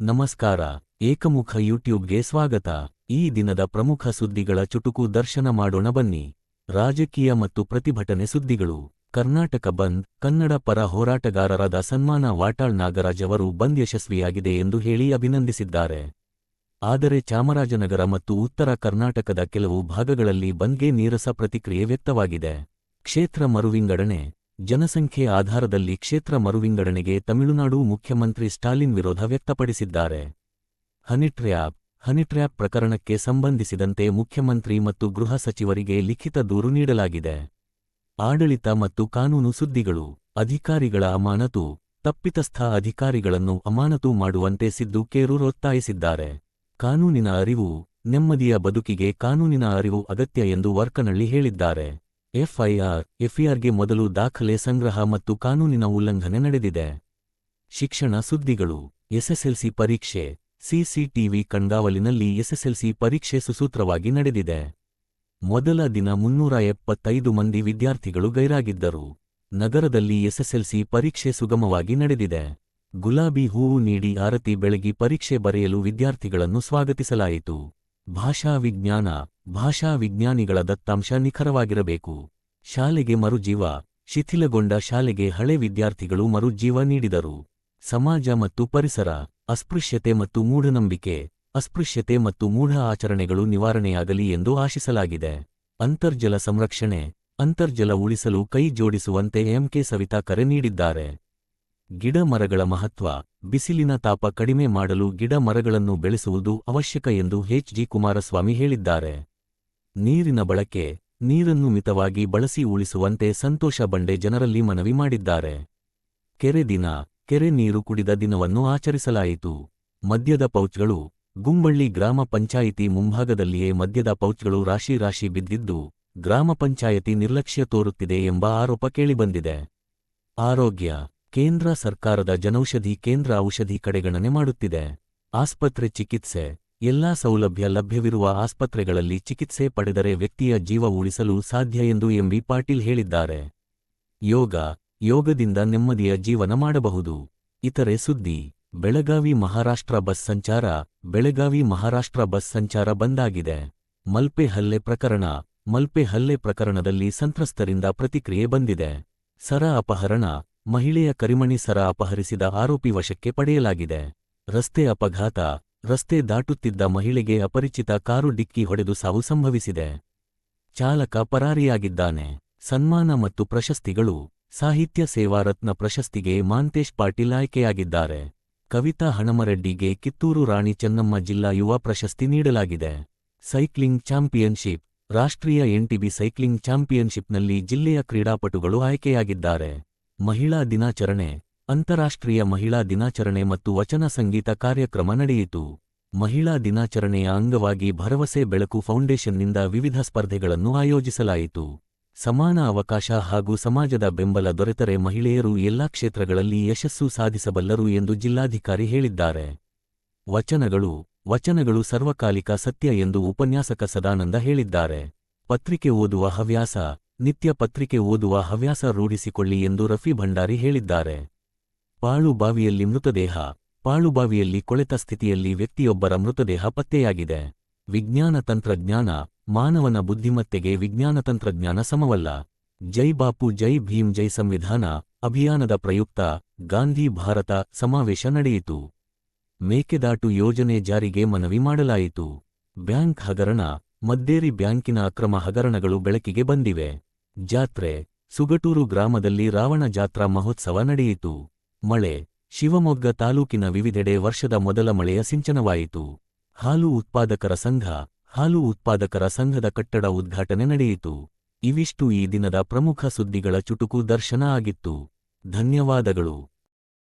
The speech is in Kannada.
ನಮಸ್ಕಾರ, ಏಕಮುಖ ಯೂಟ್ಯೂಬ್ಗೆ ಸ್ವಾಗತ. ಈ ದಿನದ ಪ್ರಮುಖ ಸುದ್ದಿಗಳ ಚುಟುಕು ದರ್ಶನ ಮಾಡೋಣ ಬನ್ನಿ. ರಾಜಕೀಯ ಮತ್ತು ಪ್ರತಿಭಟನೆ ಸುದ್ದಿಗಳು. ಕರ್ನಾಟಕ ಬಂದ್, ಕನ್ನಡ ಪರ ಹೋರಾಟಗಾರರಾದ ಸನ್ಮಾನ ವಾಟಾಳ್ ನಾಗರಾಜ್ ಅವರು ಬಂದ್ ಯಶಸ್ವಿಯಾಗಿದೆ ಎಂದು ಹೇಳಿ ಅಭಿನಂದಿಸಿದ್ದಾರೆ. ಆದರೆ ಚಾಮರಾಜನಗರ ಮತ್ತು ಉತ್ತರ ಕರ್ನಾಟಕದ ಕೆಲವು ಭಾಗಗಳಲ್ಲಿ ಬಂದ್ಗೆ ನೀರಸ ಪ್ರತಿಕ್ರಿಯೆ ವ್ಯಕ್ತವಾಗಿದೆ. ಕ್ಷೇತ್ರ ಮರುವಿಂಗಡಣೆ. ಜನಸಂಖ್ಯೆ ಆಧಾರದಲ್ಲಿ ಕ್ಷೇತ್ರ ಮರುವಿಂಗಡಣೆಗೆ ತಮಿಳುನಾಡು ಮುಖ್ಯಮಂತ್ರಿ ಸ್ಟಾಲಿನ್ ವಿರೋಧ ವ್ಯಕ್ತಪಡಿಸಿದ್ದಾರೆ. ಹನಿಟ್ರ್ಯಾಪ್ ಹನಿಟ್ರ್ಯಾಪ್ ಪ್ರಕರಣಕ್ಕೆ ಸಂಬಂಧಿಸಿದಂತೆ ಮುಖ್ಯಮಂತ್ರಿ ಮತ್ತು ಗೃಹ ಸಚಿವರಿಗೆ ಲಿಖಿತ ದೂರು ನೀಡಲಾಗಿದೆ. ಆಡಳಿತ ಮತ್ತು ಕಾನೂನು ಸುದ್ದಿಗಳು, ಅಧಿಕಾರಿಗಳ ಅಮಾನತು, ತಪ್ಪಿತಸ್ಥ ಅಧಿಕಾರಿಗಳನ್ನು ಅಮಾನತು ಮಾಡುವಂತೆ ಸಿದ್ದು ಕೇರೂರ್ ಒತ್ತಾಯಿಸಿದ್ದಾರೆ. ಕಾನೂನಿನ ಅರಿವು, ನೆಮ್ಮದಿಯ ಬದುಕಿಗೆ ಕಾನೂನಿನ ಅರಿವು ಅಗತ್ಯ ಎಂದು ವರ್ಕನಳ್ಳಿ ಹೇಳಿದ್ದಾರೆ. ಎಫ್ಐಆರ್ ಎಫ್ಐಆರ್ಗೆ ಮೊದಲು ದಾಖಲೆ ಸಂಗ್ರಹ ಮತ್ತು ಕಾನೂನಿನ ಉಲ್ಲಂಘನೆ ನಡೆದಿದೆ. ಶಿಕ್ಷಣ ಸುದ್ದಿಗಳು, ಎಸ್ಎಸ್ಎಲ್ಸಿ ಪರೀಕ್ಷೆ, ಸಿಸಿಟಿವಿ ಕಣ್ಗಾವಲಿನಲ್ಲಿ ಎಸ್ಎಸ್ಎಲ್ಸಿ ಪರೀಕ್ಷೆ ಸುಸೂತ್ರವಾಗಿ ನಡೆದಿದೆ. ಮೊದಲ ದಿನ ಮುನ್ನೂರ ಎಪ್ಪತ್ತೈದು ಮಂದಿ ವಿದ್ಯಾರ್ಥಿಗಳು ಗೈರಾಗಿದ್ದರು. ನಗರದಲ್ಲಿ ಎಸ್ಎಸ್ಎಲ್ಸಿ ಪರೀಕ್ಷೆ ಸುಗಮವಾಗಿ ನಡೆದಿದೆ. ಗುಲಾಬಿ ಹೂವು ನೀಡಿ ಆರತಿ ಬೆಳಗಿ ಪರೀಕ್ಷೆ ಬರೆಯಲು ವಿದ್ಯಾರ್ಥಿಗಳನ್ನು ಸ್ವಾಗತಿಸಲಾಯಿತು. ಭಾಷಾ ವಿಜ್ಞಾನ ಭಾಷಾ ವಿಜ್ಞಾನಿಗಳ ದತ್ತಾಂಶ ನಿಖರವಾಗಿರಬೇಕು. ಶಾಲೆಗೆ ಮರುಜೀವ, ಶಿಥಿಲಗೊಂಡ ಶಾಲೆಗೆ ಹಳೆ ವಿದ್ಯಾರ್ಥಿಗಳು ಮರುಜೀವ ನೀಡಿದರು. ಸಮಾಜ ಮತ್ತು ಪರಿಸರ, ಅಸ್ಪೃಶ್ಯತೆ ಮತ್ತು ಮೂಢನಂಬಿಕೆ, ಅಸ್ಪೃಶ್ಯತೆ ಮತ್ತು ಮೂಢ ಆಚರಣೆಗಳು ನಿವಾರಣೆಯಾಗಲಿ ಎಂದು ಆಶಿಸಲಾಗಿದೆ. ಅಂತರ್ಜಲ ಸಂರಕ್ಷಣೆ, ಅಂತರ್ಜಲ ಉಳಿಸಲು ಕೈ ಜೋಡಿಸುವಂತೆ ಎಂಕೆ ಸವಿತಾ ಕರೆ ನೀಡಿದ್ದಾರೆ. ಗಿಡ ಮರಗಳ ಮಹತ್ವ, ಬಿಸಿಲಿನ ತಾಪ ಕಡಿಮೆ ಮಾಡಲು ಗಿಡ ಮರಗಳನ್ನು ಬೆಳೆಸುವುದು ಅವಶ್ಯಕ ಎಂದು ಎಚ್ ಜಿ ಕುಮಾರಸ್ವಾಮಿ ಹೇಳಿದ್ದಾರೆ. ನೀರಿನ ಬಳಕೆ, ನೀರನ್ನು ಮಿತವಾಗಿ ಬಳಸಿ ಉಳಿಸುವಂತೆ ಸಂತೋಷ ಬಂಡೆ ಜನರಲ್ಲಿ ಮನವಿ ಮಾಡಿದ್ದಾರೆ. ಕೆರೆ ದಿನ, ಕೆರೆ ನೀರು ಕುಡಿದ ದಿನವನ್ನು ಆಚರಿಸಲಾಯಿತು. ಮದ್ಯದ ಪೌಚ್ಗಳು, ಗುಂಬಳ್ಳಿ ಗ್ರಾಮ ಪಂಚಾಯಿತಿ ಮುಂಭಾಗದಲ್ಲಿಯೇ ಮದ್ಯದ ಪೌಚ್ಗಳು ರಾಶಿ ರಾಶಿ ಬಿದ್ದಿದ್ದು, ಗ್ರಾಮ ಪಂಚಾಯಿತಿ ನಿರ್ಲಕ್ಷ್ಯ ತೋರುತ್ತಿದೆ ಎಂಬ ಆರೋಪ ಕೇಳಿಬಂದಿದೆ. ಆರೋಗ್ಯ, ಕೇಂದ್ರ ಸರ್ಕಾರದ ಜನೌಷಧಿ ಕೇಂದ್ರ ಔಷಧಿ ಕಡೆಗಣನೆ ಮಾಡುತ್ತಿದೆ. ಆಸ್ಪತ್ರೆ ಚಿಕಿತ್ಸೆ ಎಲ್ಲಾ ಸೌಲಭ್ಯ ಲಭ್ಯವಿರುವ ಆಸ್ಪತ್ರೆಗಳಲ್ಲಿ ಚಿಕಿತ್ಸೆ ಪಡೆದರೆ ವ್ಯಕ್ತಿಯ ಜೀವ ಉಳಿಸಲು ಸಾಧ್ಯ ಎಂದು ಎಂಬಿ ಪಾಟೀಲ್ ಹೇಳಿದ್ದಾರೆ. ಯೋಗ, ಯೋಗದಿಂದ ನೆಮ್ಮದಿಯ ಜೀವನ ಮಾಡಬಹುದು. ಇತರೆ ಸುದ್ದಿ, ಬೆಳಗಾವಿ ಮಹಾರಾಷ್ಟ್ರ ಬಸ್ ಸಂಚಾರ, ಬೆಳಗಾವಿ ಮಹಾರಾಷ್ಟ್ರ ಬಸ್ ಸಂಚಾರ ಬಂದಾಗಿದೆ. ಮಲ್ಪೆ ಹಲ್ಲೆ ಪ್ರಕರಣ, ಮಲ್ಪೆ ಹಲ್ಲೆ ಪ್ರಕರಣದಲ್ಲಿ ಸಂತ್ರಸ್ತರಿಂದ ಪ್ರತಿಕ್ರಿಯೆ ಬಂದಿದೆ. ಸರ ಅಪಹರಣ, ಮಹಿಳೆಯ ಕರಿಮಣಿ ಸರ ಅಪಹರಿಸಿದ ಆರೋಪಿ ವಶಕ್ಕೆ ಪಡೆಯಲಾಗಿದೆ. ರಸ್ತೆ ಅಪಘಾತ ರಸ್ತೆ ದಾಟುತ್ತಿದ್ದ ಮಹಿಳೆಗೆ ಅಪರಿಚಿತ ಕಾರು ಡಿಕ್ಕಿ ಹೊಡೆದು ಸಾವು ಸಂಭವಿಸಿದೆ. ಚಾಲಕ ಪರಾರಿಯಾಗಿದ್ದಾನೆ. ಸನ್ಮಾನ ಮತ್ತು ಪ್ರಶಸ್ತಿಗಳು, ಸಾಹಿತ್ಯ ಸೇವಾ ರತ್ನ ಪ್ರಶಸ್ತಿಗೆ ಮಾಂತೇಶ್ ಪಾಟೀಲ್ ಆಯ್ಕೆಯಾಗಿದ್ದಾರೆ. ಕವಿತಾ ಹಣಮರೆಡ್ಡಿಗೆ ಕಿತ್ತೂರು ರಾಣಿ ಚೆನ್ನಮ್ಮ ಜಿಲ್ಲಾ ಯುವ ಪ್ರಶಸ್ತಿ ನೀಡಲಾಗಿದೆ. ಸೈಕ್ಲಿಂಗ್ ಚಾಂಪಿಯನ್ಶಿಪ್, ರಾಷ್ಟ್ರೀಯ ಎನ್ಟಿಬಿ ಸೈಕ್ಲಿಂಗ್ ಚಾಂಪಿಯನ್ಶಿಪ್ನಲ್ಲಿ ಜಿಲ್ಲೆಯ ಕ್ರೀಡಾಪಟುಗಳು ಆಯ್ಕೆಯಾಗಿದ್ದಾರೆ. ಮಹಿಳಾ ದಿನಾಚರಣೆ ಅಂತಾರಾಷ್ಟ್ರೀಯ ಮಹಿಳಾ ದಿನಾಚರಣೆ ಮತ್ತು ವಚನ ಸಂಗೀತ ಕಾರ್ಯಕ್ರಮ ನಡೆಯಿತು. ಮಹಿಳಾ ದಿನಾಚರಣೆಯ ಅಂಗವಾಗಿ ಭರವಸೆ ಬೆಳಕು ಫೌಂಡೇಶನ್ನಿಂದ ವಿವಿಧ ಸ್ಪರ್ಧೆಗಳನ್ನು ಆಯೋಜಿಸಲಾಯಿತು. ಸಮಾನ ಅವಕಾಶ ಹಾಗೂ ಸಮಾಜದ ಬೆಂಬಲ ದೊರೆತರೆ ಮಹಿಳೆಯರು ಎಲ್ಲಾ ಕ್ಷೇತ್ರಗಳಲ್ಲಿ ಯಶಸ್ಸು ಸಾಧಿಸಬಲ್ಲರು ಎಂದು ಜಿಲ್ಲಾಧಿಕಾರಿ ಹೇಳಿದ್ದಾರೆ. ವಚನಗಳು ವಚನಗಳು ಸರ್ವಕಾಲಿಕ ಸತ್ಯ ಎಂದು ಉಪನ್ಯಾಸಕ ಸದಾನಂದ ಹೇಳಿದ್ದಾರೆ. ಪತ್ರಿಕೆ ಓದುವ ಹವ್ಯಾಸ, ನಿತ್ಯ ಪತ್ರಿಕೆ ಓದುವ ಹವ್ಯಾಸ ರೂಢಿಸಿಕೊಳ್ಳಿ ಎಂದು ರಫಿ ಭಂಡಾರಿ ಹೇಳಿದ್ದಾರೆ. ಪಾಳುಬಾವಿಯಲ್ಲಿ ಮೃತದೇಹ, ಪಾಳುಬಾವಿಯಲ್ಲಿ ಕೊಳೆತ ಸ್ಥಿತಿಯಲ್ಲಿ ವ್ಯಕ್ತಿಯೊಬ್ಬರ ಮೃತದೇಹ ಪತ್ತೆಯಾಗಿದೆ. ವಿಜ್ಞಾನ ತಂತ್ರಜ್ಞಾನ, ಮಾನವನ ಬುದ್ಧಿಮತ್ತೆಗೆ ವಿಜ್ಞಾನ ತಂತ್ರಜ್ಞಾನ ಸಮವಲ್ಲ. ಜೈ ಬಾಪು, ಜೈ ಭೀಮ್, ಜೈ ಸಂವಿಧಾನ ಅಭಿಯಾನದ ಪ್ರಯುಕ್ತ ಗಾಂಧಿ ಭಾರತ ಸಮಾವೇಶ ನಡೆಯಿತು. ಮೇಕೆದಾಟು ಯೋಜನೆ ಜಾರಿಗೆ ಮನವಿ ಮಾಡಲಾಯಿತು. ಬ್ಯಾಂಕ್ ಹಗರಣ, ಮದ್ದೇರಿ ಬ್ಯಾಂಕಿನ ಅಕ್ರಮ ಹಗರಣಗಳು ಬೆಳಕಿಗೆ ಬಂದಿವೆ. ಜಾತ್ರೆ, ಸುಗಟೂರು ಗ್ರಾಮದಲ್ಲಿ ರಾವಣ ಜಾತ್ರಾ ಮಹೋತ್ಸವ ನಡೆಯಿತು. ಮಳೆ, ಶಿವಮೊಗ್ಗ ತಾಲೂಕಿನ ವಿವಿಧೆಡೆ ವರ್ಷದ ಮೊದಲ ಮಳೆಯ ಸಿಂಚನವಾಯಿತು. ಹಾಲು ಉತ್ಪಾದಕರ ಸಂಘ, ಹಾಲು ಉತ್ಪಾದಕರ ಸಂಘದ ಕಟ್ಟಡ ಉದ್ಘಾಟನೆ ನಡೆಯಿತು. ಇವಿಷ್ಟು ಈ ದಿನದ ಪ್ರಮುಖ ಸುದ್ದಿಗಳ ಚುಟುಕು ದರ್ಶನ ಆಗಿತ್ತು. ಧನ್ಯವಾದಗಳು.